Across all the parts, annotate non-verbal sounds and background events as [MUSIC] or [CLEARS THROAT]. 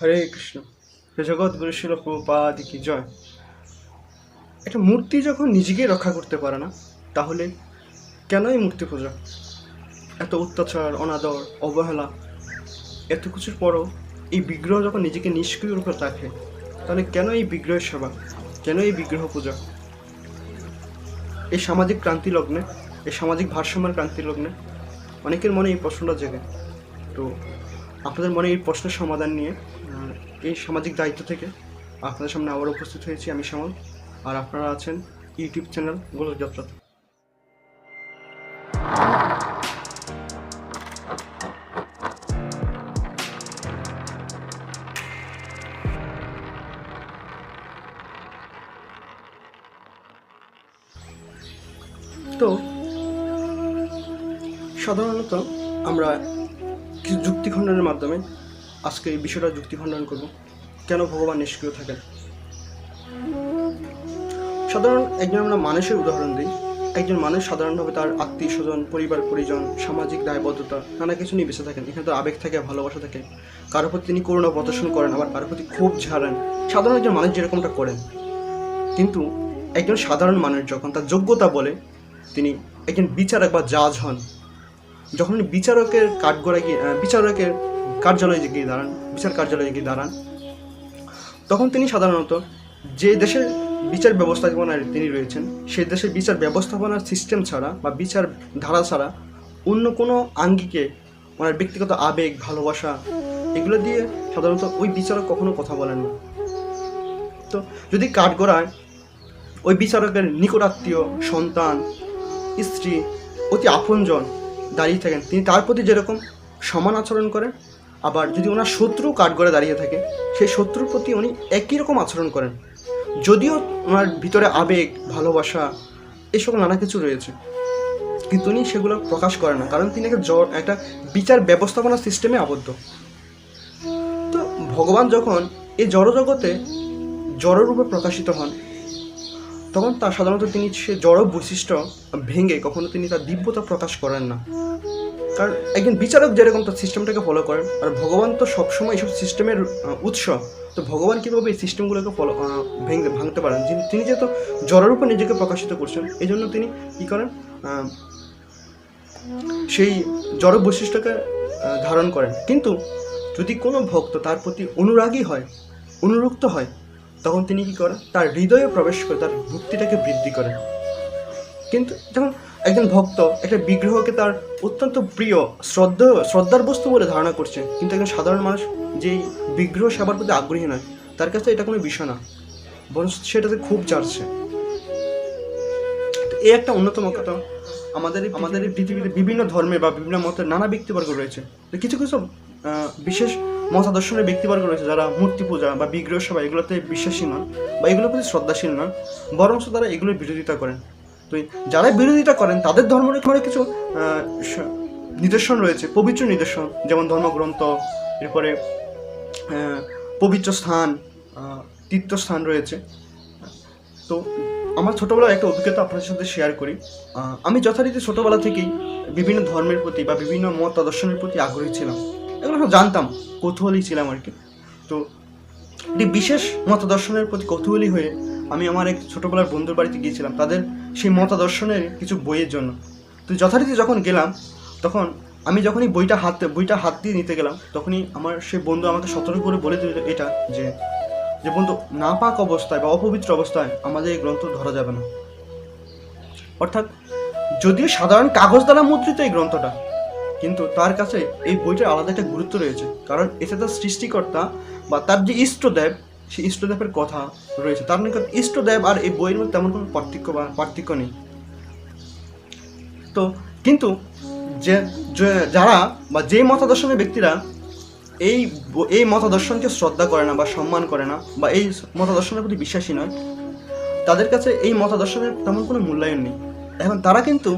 হরে কৃষ্ণ। জগৎগুরু শিল প্রপাদি কি জয়। একটা মূর্তি যখন নিজেকে রক্ষা করতে পারে না, তাহলে কেন এই মূর্তি পূজা? এত অত্যাচার, অনাদর, অবহেলা, এত কিছুর পরও এই বিগ্রহ যখন নিজেকে নিষ্ক্রিয় রূপে রাখে, তাহলে কেন এই বিগ্রহের সেবা? কেন এই বিগ্রহ পূজা? এই সামাজিক ক্রান্তি লগ্নে, এই সামাজিক ভারসাম্যের ক্রান্তি লগ্নে অনেকের মনে এই প্রশ্নটা জেগে। তো আপনাদের মনে এই প্রশ্নের সমাধান নিয়ে এই সামাজিক দায়িত্ব থেকে আপনাদের সামনে আবার উপস্থিত হয়েছি আমি শ্যামল, আর আপনারা আছেন ইউটিউব চ্যানেল গোলক যাত্রা। তো, সাধারণত আমরা কিছু যুক্তি খণ্ডনের মাধ্যমে আজকে এই বিষয়টা যুক্তি খণ্ডন করব। কেন ভগবান নিষ্ক্রিয় থাকেন? সাধারণ একজন আমরা মানুষের উদাহরণ দিই। একজন মানুষ সাধারণভাবে তার আত্মীয় স্বজন, পরিবার, পরিজন, সামাজিক দায়বদ্ধতা, নানা কিছু নিয়ে বেঁচে থাকেন। এখানে তো আবেগ থাকে, ভালোবাসা থাকে। কারোর প্রতি তিনি করুণা প্রদর্শন করেন, আবার কারোর প্রতি খুব ঝাড়েন। সাধারণ একজন মানুষ যেরকমটা করেন। কিন্তু একজন সাধারণ মানুষ যখন তার যোগ্যতা বলে, তিনি একজন বিচারক বা জাজ হন যখন উনি বিচারকের কাঠগড়ায় গিয়ে বিচারকের কার্যালয়ে গিয়ে দাঁড়ান, বিচার কার্যালয়ে গিয়ে দাঁড়ান, তখন তিনি সাধারণত যে দেশের বিচার ব্যবস্থাপনায় তিনি রয়েছেন সেই দেশের বিচার ব্যবস্থাপনার সিস্টেম ছাড়া বা বিচার ধারা ছাড়া অন্য কোনো আঙ্গিকে, ওনার ব্যক্তিগত আবেগ, ভালোবাসা, এগুলো দিয়ে সাধারণত ওই বিচারক কখনো কথা বলেন না। তো যদি কাঠগড়ায় ওই বিচারকের নিকটাত্মীয়, সন্তান, স্ত্রী অতি আপনজন দাঁড়িয়ে থাকেন। তিনি তার প্রতি যেরকম সমান আচরণ করেন, আবার যদি ওনার শত্রু কাঠগড়ে দাঁড়িয়ে থাকে, সেই শত্রুর প্রতি উনি একই রকম আচরণ করেন। যদিও ওনার ভিতরে আবেগ, ভালোবাসা এসব নানা কিছু রয়েছে, কিন্তু উনি সেগুলো প্রকাশ করেন না, কারণ তিনি একটা একটা বিচার ব্যবস্থাপনা সিস্টেমে আবদ্ধ। তো ভগবান যখন এই জড়জগতে জড়রূপে প্রকাশিত হন তখন তা সাধারণত তিনি সে জড় বৈশিষ্ট্য ভেঙে কখনো তিনি তার দিব্যতা প্রকাশ করেন না। কারণ একজন বিচারক যেরকম তার সিস্টেমটাকে ফলো করেন, আর ভগবান তো সবসময় এইসব সিস্টেমের উৎস, তো ভগবান কীভাবে এই সিস্টেমগুলোকে ফলো ভেঙে, ভাঙতে পারেন? তিনি যেহেতু জড়ের উপর নিজেকে প্রকাশিত করছেন এই জন্য তিনি কী করেন? সেই জড় বৈশিষ্ট্যকে ধারণ করেন। কিন্তু যদি কোনো ভক্ত তার প্রতি অনুরাগী হয়, অনুরক্ত হয় তখন তিনি কি করেন? তার হৃদয়ে প্রবেশ করে তার ভক্তিটাকে বৃদ্ধি করেন। কিন্তু যখন একজন ভক্ত, একটা বিগ্রহকে তার অত্যন্ত প্রিয়, শ্রদ্ধা, শ্রদ্ধার বস্তু বলে ধারণা করছে, কিন্তু একজন সাধারণ মানুষ যেই বিগ্রহ সেবার প্রতি আগ্রহী নয়, তার কাছে এটা কোনো বিষয় না, বরং সেটাতে খুব চাচ্ছে। এই একটা অন্যতম কথা আমাদের আমাদের পৃথিবীতে বিভিন্ন ধর্মে বা বিভিন্ন মতের নানা ব্যক্তিবর্গ রয়েছে। কিছু কিছু বিশেষ মতাদর্শনের ব্যক্তিবর্গ রয়েছে যারা মূর্তি পূজা বা বিগ্রহ সভা এগুলোতে বিশ্বাসী নন বা এগুলোর প্রতি শ্রদ্ধাশীল নন বরং তারা এগুলোর বিরোধিতা করেন। তো যারা বিরোধিতা করেন, তাদের ধর্মের মানে কিছু নিদর্শন রয়েছে, পবিত্র নিদর্শন, যেমন ধর্মগ্রন্থ, এরপরে পবিত্র স্থান তীর্থস্থান রয়েছে। তো আমার ছোটোবেলার একটা অভিজ্ঞতা আপনাদের সাথে শেয়ার করি। আমি যথারীতি ছোটোবেলা থেকেই বিভিন্ন ধর্মের প্রতি বা বিভিন্ন মতাদর্শনের প্রতি আগ্রহী ছিলাম। এগুলো সব জানতাম, কৌতূহলী ছিলাম আর কি। তো একটি বিশেষ মতাদর্শনের প্রতি কৌতূহলী হয়ে আমি আমার এক ছোটোবেলার বন্ধুর বাড়িতে গিয়েছিলাম, তাদের সেই মতাদর্শনের কিছু বইয়ের জন্য। তো যথারীতি যখন গেলাম, তখন আমি যখনই বইটা হাতে, বইটা হাত দিয়ে নিতে গেলাম, তখনই আমার সেই বন্ধু আমাকে সতর্ক করে বলে দিল এটা যে যে বন্ধু, নাপাক অবস্থায় বা অপবিত্র অবস্থায় আমাদের এই গ্রন্থ ধরা যাবে না। অর্থাৎ যদিও সাধারণ কাগজ দ্বারা মুদ্রিত এই গ্রন্থটা কিন্তু তার কাছে এই বইটার আলাদা একটা গুরুত্ব রয়েছে। কারণ এতে তার সৃষ্টিকর্তা বা তার যে ইষ্টদেব, সেই ইষ্টদেবের কথা রয়েছে। তার নিকট ইষ্টদেব আর এই বইয়ের মধ্যে তেমন কোনো পার্থক্য বা পার্থক্য নেই। তো কিন্তু যে যারা বা যে মতাদর্শনের ব্যক্তিরা এই এই মতাদর্শনকে শ্রদ্ধা করে না বা সম্মান করে না বা এই মতাদর্শনের প্রতি বিশ্বাসী নয়, তাদের কাছে এই মতাদর্শনের তেমন কোনো মূল্যায়ন নেই। এখন তারা কিন্তু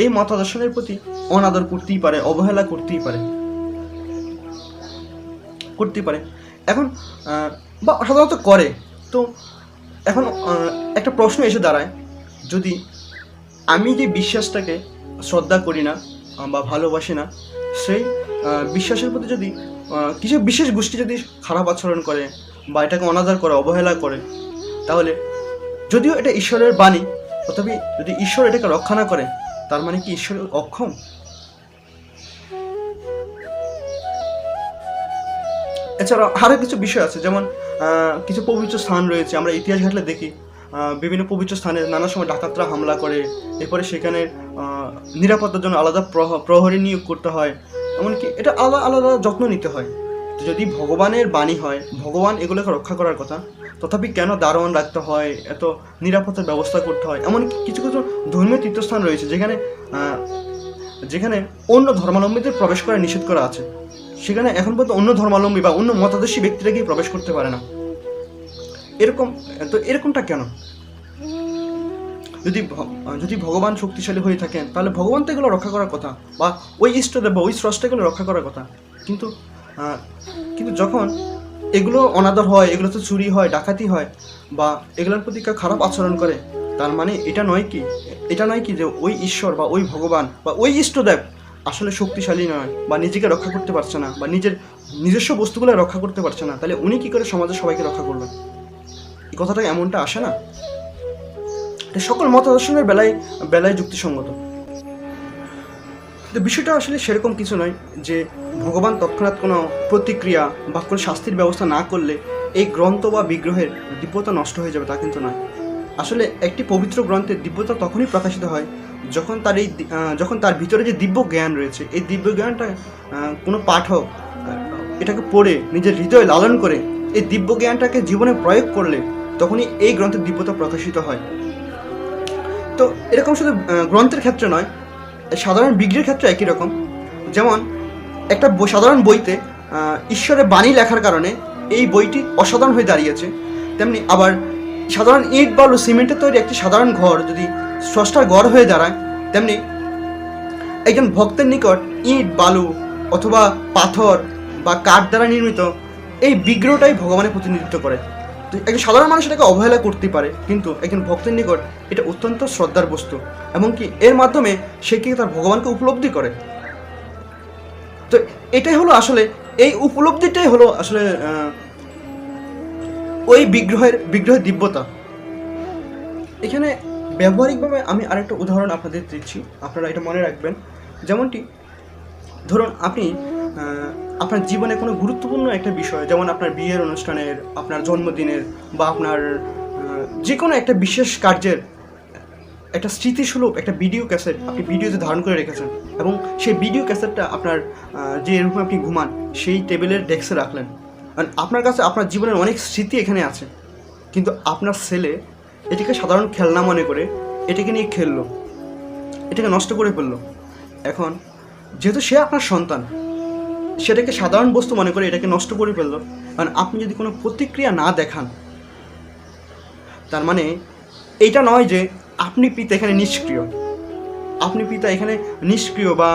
এই মতাদর্শনের প্রতি অনাদর করতেই পারে, অবহেলা করতেই পারে। করতেই পারে। এখন বা সাধারণত করে। তো এখন একটা প্রশ্ন এসে দাঁড়ায়। যদি আমি যে বিশ্বাসটাকে শ্রদ্ধা করি না বা ভালোবাসি না, সেই বিশ্বাসের প্রতি যদি কিছু বিশেষ গোষ্ঠী যদি খারাপ আচরণ করে, বা এটাকে অনাদার করে, অবহেলা করে, তাহলে যদিও এটা ঈশ্বরের বাণী, তথাপি যদি ঈশ্বর এটাকে রক্ষা না করে তার মানে কি ঈশ্বর অক্ষম? এছাড়া আরও কিছু বিষয় আছে, যেমন কিছু পবিত্র স্থান রয়েছে, আমরা ইতিহাস ঘাটলে দেখি বিভিন্ন পবিত্র স্থানে নানা সময় ডাকাতরা হামলা করে, এরপরে সেখানে নিরাপত্তার জন্য আলাদা প্রহ- প্রহরী নিয়োগ করতে হয়, এমনকি এটা আলাদা আলাদা যত্ন নিতে হয়। যদি ভগবানের বাণী হয়, ভগবান এগুলোকে রক্ষা করার কথা, তথাপি কেন দারোয়ান রাখতে হয়, এত নিরাপত্তার ব্যবস্থা করতে হয়? এমন কিছু কিছু ধর্মীয় তীর্থস্থান রয়েছে যেখানে যেখানে অন্য ধর্মাবলম্বীদের প্রবেশ করা নিষেধ করা আছে। সেখানে এখন পর্যন্ত অন্য ধর্মাবলম্বী বা অন্য মতাদর্শী ব্যক্তিরা গিয়ে প্রবেশ করতে পারে না। এরকম, তো এরকমটা কেন? যদি যদি ভগবান শক্তিশালী হয়ে থাকেন, তাহলে ভগবান তো এগুলো রক্ষা করার কথা, বা ওই ইষ্টদেব বা ওই স্রষ্টাগুলো রক্ষা করার কথা। কিন্তু কিন্তু যখন এগুলো অনাদর হয়, এগুলো তো চুরি হয়, ডাকাতি হয়, বা এগুলোর প্রতি কেউ খারাপ আচরণ করে, তার মানে এটা নয় কি, এটা নয় কি যে ওই ঈশ্বর বা ওই ভগবান বা ওই ইষ্টদেব আসলে শক্তিশালী নয়, বা নিজেকে রক্ষা করতে পারছে না, বা নিজের নিজস্ব বস্তুগুলো রক্ষা করতে পারছে না, তাহলে উনি কী করে সমাজের সবাইকে রক্ষা করবেন? এই কথাটা এমনটা আসে না? সকল মতাদর্শনের বেলায় বেলায় যুক্তিসঙ্গত। তো বিষয়টা আসলে সেরকম কিছু নয় যে ভগবান তৎক্ষণাৎ কোনো প্রতিক্রিয়া বা কোনো শাস্তির ব্যবস্থা না করলে এই গ্রন্থ বা বিগ্রহের দিব্যতা নষ্ট হয়ে যাবে তা কিন্তু নয়। আসলে একটি পবিত্র গ্রন্থের দিব্যতা তখনই প্রকাশিত হয় যখন তার এই যখন তার ভিতরে যে দিব্য জ্ঞান রয়েছে, এই দিব্য জ্ঞানটা কোনো পাঠক এটাকে পড়ে, নিজের হৃদয়ে লালন করে, এই দিব্য জ্ঞানটাকে জীবনে প্রয়োগ করলে তখনই এই গ্রন্থের দিব্যতা প্রকাশিত হয়। তো এরকম শুধু গ্রন্থের ক্ষেত্রে নয় সাধারণ বিগ্রহের ক্ষেত্রে একই রকম। যেমন, একটা সাধারণ বইতে ঈশ্বরের বাণী লেখার কারণে এই বইটি অসাধারণ হয়ে দাঁড়িয়েছে। তেমনি আবার সাধারণ ইট, বালু, সিমেন্টের তৈরি একটি সাধারণ ঘর যদি স্রষ্টার ঘর হয়ে দাঁড়ায়, তেমনি একজন ভক্তের নিকট ইট, বালু অথবা পাথর বা কাঠ দ্বারা নির্মিত এই বিগ্রহটাই ভগবানের প্রতিনিধিত্ব করে। একজন সাধারণ মানুষ এটাকে অবহেলা করতে পারে, কিন্তু একজন ভক্তের নিকট এটা অত্যন্ত শ্রদ্ধার বস্তু, এমনকি এর মাধ্যমে সে কি তার ভগবানকে উপলব্ধি করে? তো এটাই হলো আসলে, এই উপলব্ধিটাই হলো আসলে ওই বিগ্রহের বিগ্রহের দিব্যতা। এখানে ব্যবহারিকভাবে আমি আরেকটা উদাহরণ আপনাদের দিচ্ছি, আপনারা এটা মনে রাখবেন। যেমনটি, ধরুন আপনি আপনার জীবনে কোনো গুরুত্বপূর্ণ একটা বিষয়, যেমন আপনার বিয়ের অনুষ্ঠানের, আপনার জন্মদিনের বা আপনার যে কোনো একটা বিশেষ কার্যের একটা স্মৃতিস্বরূপ, একটা ভিডিও ক্যাসেট আপনি ভিডিওতে ধারণ করে রেখেছেন এবং সেই ভিডিও ক্যাসেটটা আপনার যে রুমে আপনি ঘুমান, সেই টেবিলের ডেস্কে রাখলেন। আর আপনার কাছে, আপনার জীবনের অনেক স্মৃতি এখানে আছে। কিন্তু আপনার ছেলে এটাকে সাধারণ খেলনা মনে করে এটাকে নিয়ে খেললো, এটাকে নষ্ট করে ফেলল। এখন, যেহেতু সে আপনার সন্তান সেটাকে সাধারণ বস্তু মনে করে এটাকে নষ্ট করে ফেলল। কারণ আপনি যদি কোনো প্রতিক্রিয়া না দেখান, তার মানে এইটা নয় যে আপনি পিতা এখানে নিষ্ক্রিয়। আপনি পিতা এখানে নিষ্ক্রিয় বা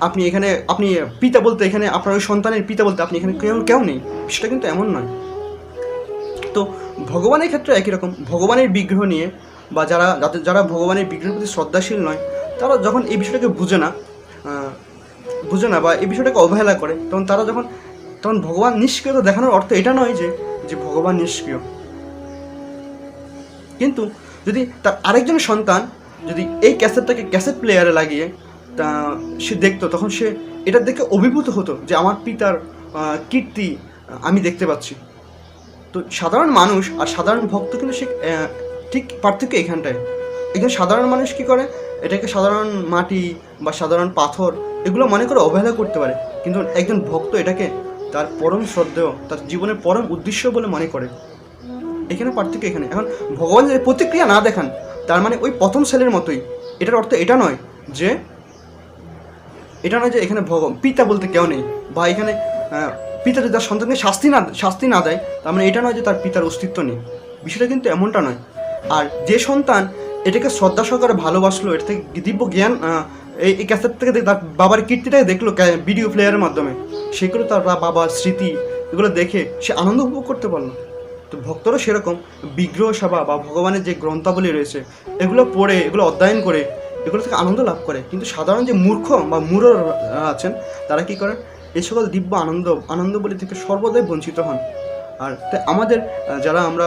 আপনি এখানে, আপনি পিতা বলতে এখানে আপনার ওই সন্তানের পিতা বলতে আপনি এখানে কেউ কেউ নেই। সেটা কিন্তু এমন নয়। তো ভগবানের ক্ষেত্রে একই রকম। ভগবানের বিগ্রহ নিয়ে বা যারা, যাদের, যারা ভগবানের বিগ্রহের প্রতি শ্রদ্ধাশীল নয়, তারা যখন এই বিষয়টাকে বুঝে না বুঝে না বা এই বিষয়টাকে অবহেলা করে, তখন তারা যখন, তখন ভগবান নিষ্ক্রিয়তা দেখানোর অর্থ এটা নয় যে যে ভগবান নিষ্ক্রিয়। কিন্তু যদি তার আরেকজন সন্তান যদি এই ক্যাসেটটাকে ক্যাসেট প্লেয়ারে লাগিয়ে তা সে দেখতো, তখন সে এটা দেখে অভিভূত হতো যে আমার পিতার কীর্তি আমি দেখতে পাচ্ছি। তো সাধারণ মানুষ আর সাধারণ ভক্ত কিন্তু সে ঠিক পার্থক্য এখানটায়। একজন সাধারণ মানুষ কি করে? এটাকে সাধারণ মাটি বা সাধারণ পাথর এগুলো মনে করে অবহেলা করতে পারে। কিন্তু একজন ভক্ত এটাকে তার পরম শ্রদ্ধেয়, তার জীবনের পরম উদ্দেশ্য বলে মনে করে। এখানে পার্থক্য এখানে। এখন ভগবান যদি প্রতিক্রিয়া না দেখান, তার মানে ওই প্রথম ছেলের মতোই। এটার অর্থ এটা নয় যে, এটা নয় যে এখানে ভগ, পিতা বলতে কেউ নেই বা এখানে পিতা যদি তার সন্তানকে শাস্তি না শাস্তি না দেয়, তার মানে এটা নয় যে তার পিতার অস্তিত্ব নেই। বিষয়টা কিন্তু এমনটা নয়। আর যে সন্তান এটাকে শ্রদ্ধা সহকারে ভালোবাসলো এটা থেকে দিব্য জ্ঞান এই ক্যাসেট থেকে তার বাবার কীর্তিটাকে দেখল ভিডিও প্লেয়ারের মাধ্যমে। সেগুলো তার বাবার স্মৃতি এগুলো দেখে সে আনন্দ উপভোগ করতে পারল। তো ভক্তরা সেরকম বিগ্রহ সেবা বা ভগবানের যে গ্রন্থাবলী রয়েছে, এগুলো পড়ে, এগুলো অধ্যয়ন করে, এগুলো থেকে আনন্দ লাভ করে। কিন্তু সাধারণ যে মূর্খ বা মূঢ় আছেন, তারা কি করেন? এই সকল দিব্য আনন্দ আনন্দ বলি থেকে সর্বদাই বঞ্চিত হন। আর তাই আমাদের যারা আমরা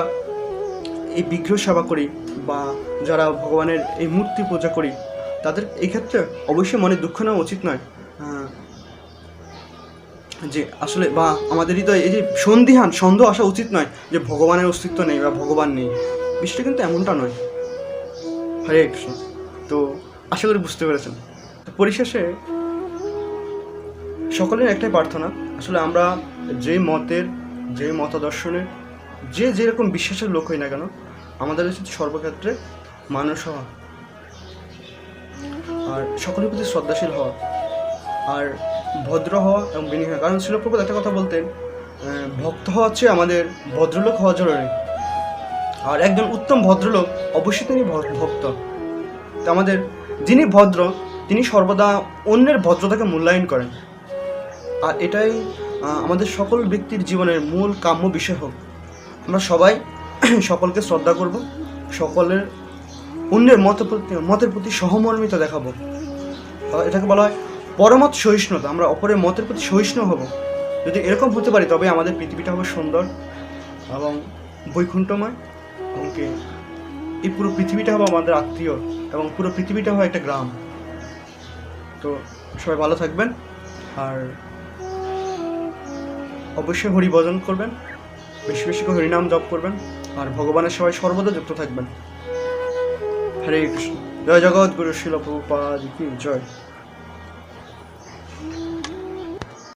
এই বিগ্রহ সেবা করি বা যারা ভগবানের এই মূর্তি পূজা করি, তাদের এই ক্ষেত্রে অবশ্যই মনে দুঃখ নেওয়া উচিত নয়। যে আসলে বা আমাদের হৃদয়ে এই যে সন্দিহান সন্দেহ আসা উচিত নয় যে ভগবানের অস্তিত্ব নেই বা ভগবান নেই। বিষয়টা কিন্তু এমনটা নয়। হরে কৃষ্ণ। তো আশা করি বুঝতে পেরেছেন। তো পরিশেষে সকলের একটাই প্রার্থনা, আসলে আমরা যে মতের, যে মতাদর্শনের, যে যেরকম বিশ্বাসের লোক হই না কেন আমাদের উচিত সর্বক্ষেত্রে মানুষ হওয়া। আর সকলের প্রতি শ্রদ্ধাশীল হওয়া। আর ভদ্র হওয়া এবং বিনয়ী হওয়া। কারণ শিলপ্রপাত একটা কথা বলতেন ভক্ত হওয়া হচ্ছে আমাদের ভদ্রলোক হওয়া জরুরি। আর একজন উত্তম ভদ্রলোক অবশ্যই তিনি ভক্ত। তো আমাদের যিনি ভদ্র, তিনি সর্বদা অন্যের ভদ্রতাকে মূল্যায়ন করেন। আর এটাই আমাদের সকল ব্যক্তির জীবনের মূল কাম্য বিষয় হোক। আমরা সবাই [CLEARS THROAT] সকলকে শ্রদ্ধা করব, সকলের অন্যের মত প্রতি, মতের প্রতি সহমর্মিতা দেখাবো। এটাকে বলা হয় পরমত সহিষ্ণুতা। আমরা অপরের মতের প্রতি সহিষ্ণু হব। যদি এরকম হতে পারি, তবে আমাদের পৃথিবীটা হবে সুন্দর এবং বৈকুণ্ঠময়। এবং এই পুরো পৃথিবীটা হবে আমাদের আত্মীয় এবং পুরো পৃথিবীটা হবে একটা গ্রাম। তো সবাই ভালো থাকবেন। আর অবশ্যই হরি ভজন করবেন। বেশি বেশি করে হরিনাম জপ করবেন। আর ভগবানের সবাই সর্বদা যুক্ত থাকবেন। হরে কৃষ্ণ। জয় জগৎ গুরু শিল কি জয়।